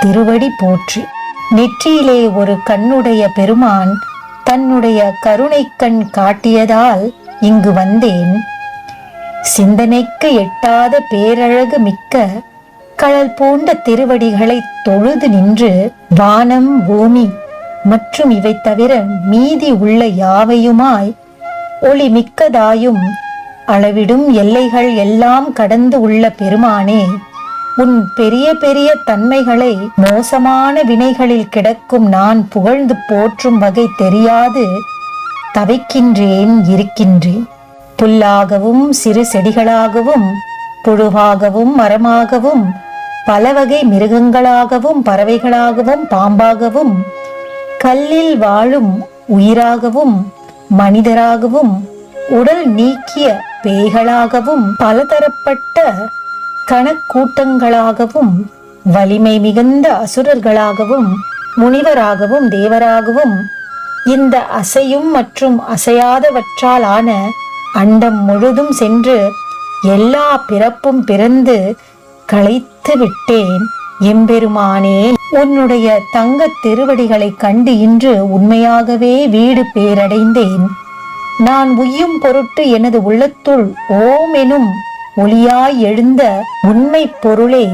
திருவடி போற்றி. நெற்றியிலே ஒரு கண்ணுடைய பெருமான் தன்னுடைய கருணை கண் காட்டியதால் இங்கு வந்தேன். சிந்தனைக்கு எட்டாத பேரழகு மிக்க கடல் பூண்ட திருவடிகளை தொழுது நின்று வானம் பூமி மற்றும் இவை தவிர மீதி உள்ள யாவையுமாய் ஒளி மிக்கதாயும் அளவிடும் எல்லைகள் எல்லாம் கடந்து உள்ள பெருமானே உன் பெரிய பெரிய தன்மைகளை மோசமான வினைகளில் கிடக்கும் நான் புகழ்ந்து போற்றும் வகை தெரியாது. தவிக்கின்றேன் இருக்கின்றேன். புல்லாகவும் சிறு செடிகளாகவும் புழுவாகவும் மரமாகவும் பல வகை மிருகங்களாகவும் பறவைகளாகவும் பாம்பாகவும் கல்லில் வாழும் உயிராகவும் மனிதராகவும் உடல் நீக்கிய பேய்களாகவும் பலதரப்பட்ட கணக்கூட்டங்களாகவும் வலிமை மிகுந்த அசுரர்களாகவும் முனிவராகவும் தேவராகவும் இந்த அசையும் மற்றும் அசையாதவற்றால் ஆன அண்டம் முழுதும் சென்று எல்லா பிறப்பும் பிறந்து களைத்து விட்டேன். எம்பெருமானே உன்னுடைய தங்கத் திருவடிகளைக் கண்டு இன்று உண்மையாகவே வீடு பேரடைந்தேன். நான் உய்யும் பொருட்டு எனது உள்ளத்துள் ஓம் எனும் ஒளியாய் எழுந்த உண்மை பொருளே